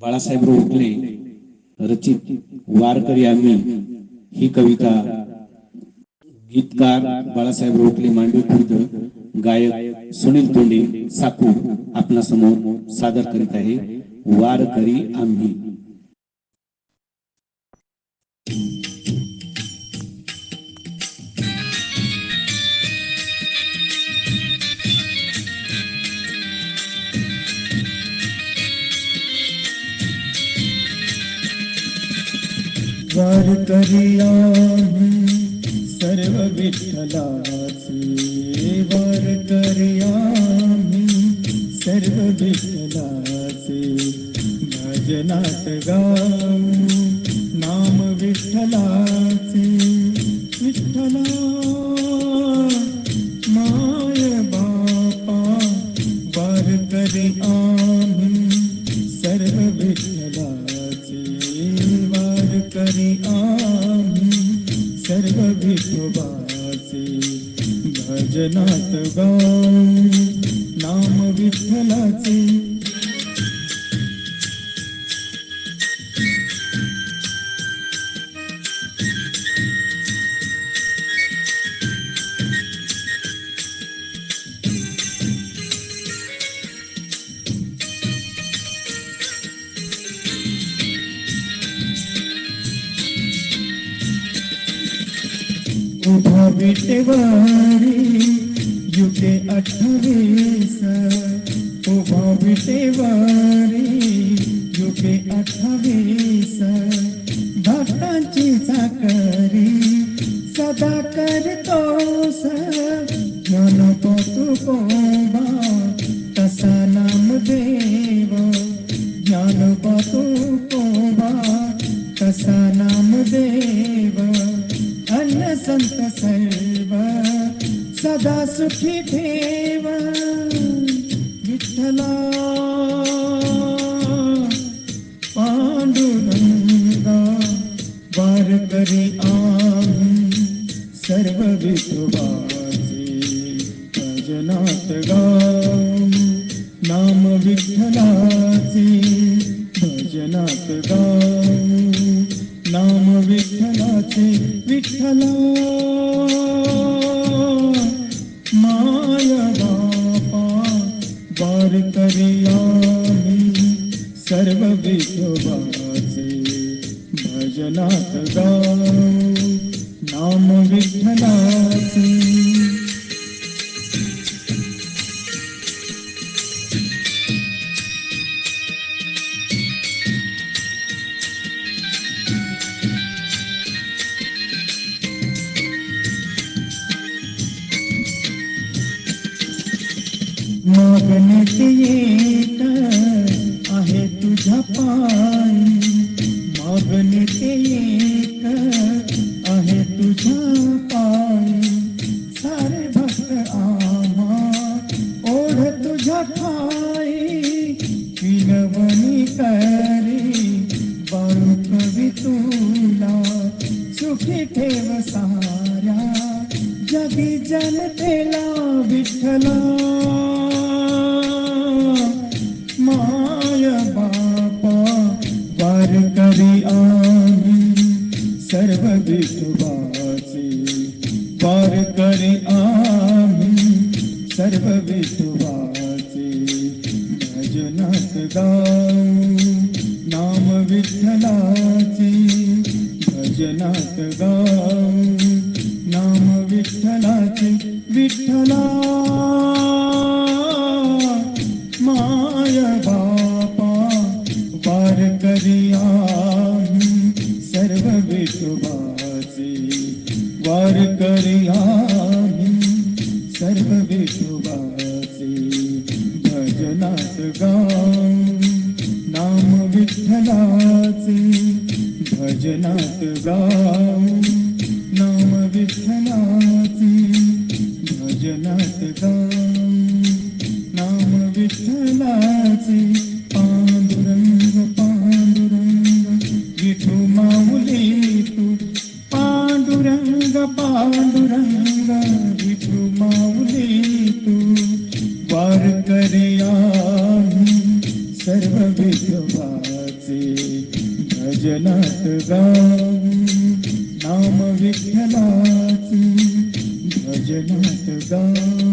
बाळासाहेब रोटले रचित वारकरी यांनी ही कविता गीतकार बाळासाहेब रोटले मांडवी खुर्द गायक सुनील तोंडे साकू आपल्यासमोर सादर करीत आहे. वारकरी आम्ही. वार्यामि सर्वविष्ठलासि वारी सर्वविसि गामि नाम विठलासिष्ठला आम्ही सर्व विठोबाचे भजनात गाऊ नाम विठ्ठलाचे उभा विटेवारी युगे अठ्ठावीस उभा विटेवारी युगे अठ्ठावीस भक्तांची साकरी सदा करतोस ज्ञान सदा सुखी ठेव विठ्ठला पांडुरंगा वार करी आम्ही सर्व विठोबाचे भजनात गाऊ। नाम विठ्ठलाचे भजनात गाऊ। नाम विठ्ठलाचे विठ्ठला। नाम विठ्ठलाचे मागण्यात येत आहे तुझ्या पायी करी बाळू कवी तुला सुखी ठेव साऱ्या जगी जनतेला विठ्ठला माय बापा वार करी आम्ही सर्व विठुबाचे वार करी आम्ही सर्व विठुबाचे गाऊ नाम विठ्ठलाचे विठ्ठला। माय बापा वार करिया सर्व विठुबाचे। वार करिया सर्व विठुबाचे। भजनात नाम विठ्ठलाचे भजनात गाऊ नाम विठ्ठलाचे भजनात गाऊ नाम विठ्ठलाचे पांडुरंग पांडुरंग। विठू माऊली तू, पांडुरंग पांडुरंग। विठू माऊली तू, वार करिया। सर्व विठवाचे से श्री भजनात् नाम नामविखनाथ भजनात् गा